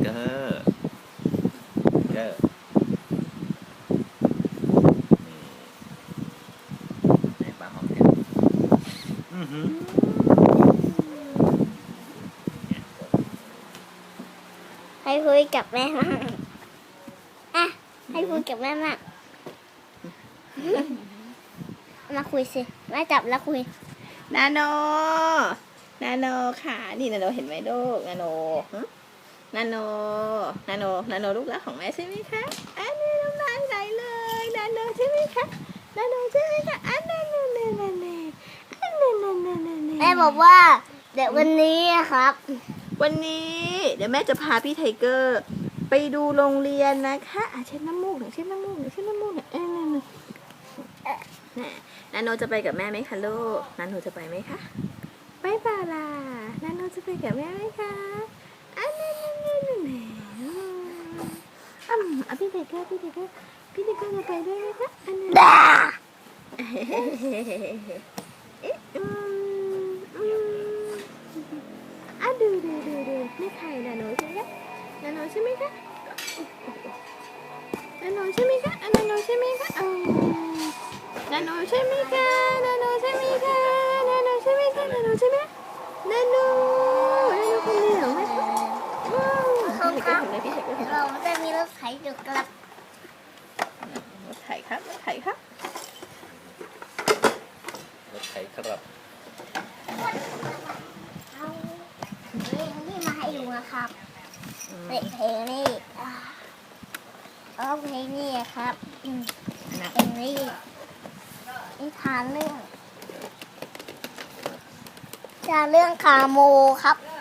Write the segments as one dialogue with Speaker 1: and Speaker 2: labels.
Speaker 1: เกอร์ไทเกอร์นี่ในปลาหอมแก้มอือหือเนี่ย
Speaker 2: ให้คุยกับแม่มั่งอะให้คุยกับแม่มั่งมาคุยสิแม่จับแล้วคุย
Speaker 3: นาโน นาโนค่ะ นี่นาโนเห็นไหมลูก นาโนฮะ นาโน นาโน นาโนลูกรักของแม่ใช่ไหมคะอันนี้น้ำลายไหลเลย นาโนใช่ไหมคะ นาโนใช่ไหมคะอันนั้นนั่นนั่นนั่นอันนั้นนั่นนั่นนั่น
Speaker 2: แม่บอกว่าเดี๋ยววันนี้อะครับ
Speaker 3: วันนี้ เดี๋ยวแม่จะพาพี่ไทเกอร์ ไปดูโรงเรียนนะคะอะเช็ดน้ำมูกหน่อยเช็ดน้ำมูกหน่อยเช็ดน้ำมูกหน่อยเอ้ยนั่นน่ะน่ะนาโนจะไปกับแม่ไหมคะลูก นาโนจะไปไหมคะไม่ป่าล่ะ นาโนจะไปกับแม่ไหมคะอันนั้นนั่นนั่นนั่นนั่น อืมอะพี่ไทเกอร์พี่ไทเกอร์พี่ไทเกอร์จะไปด้วยไหมคะอันนั้น
Speaker 2: ด่า
Speaker 3: เอ๊ะอืมอืมอะดูดูดูดูนี่ใครนาโนใช่ไหมคะนาโนใช่ไหมคะนาโนใช่ไหมคะอะนาโนใช่ไหมคะอืมนาโนใช่ไหมคะนาโนใช่ไหมคะนาโนใช่ไหมคะนาโนใช่ไหม ม
Speaker 2: เขาครับ
Speaker 3: พี่เห็นไหมพี่เห็นไหม
Speaker 2: เราจะมีรถไถอยู่ครับ
Speaker 3: รถไถครับรถไถครับ
Speaker 1: รถไถครับ
Speaker 2: เอาเพลงนี่มาให้ดูนะครับเพลงเพลงนี่อ่าเอาเพลงนี่ครับอืม
Speaker 3: นะ
Speaker 2: เพลงนี้นิทานเรื่องจะเรื่องคาโมครับครับ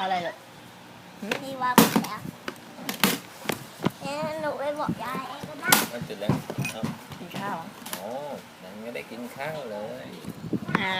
Speaker 3: อะไรเหรอ
Speaker 2: ที่ว่าไปแล้วเนี่ยหนูไปบอกยายเองก็ได้
Speaker 1: มันจุดแล้วเอ้า
Speaker 3: กินข้าว
Speaker 1: โอ้ยังไม่ได้กินข้าวเลย
Speaker 3: อ่า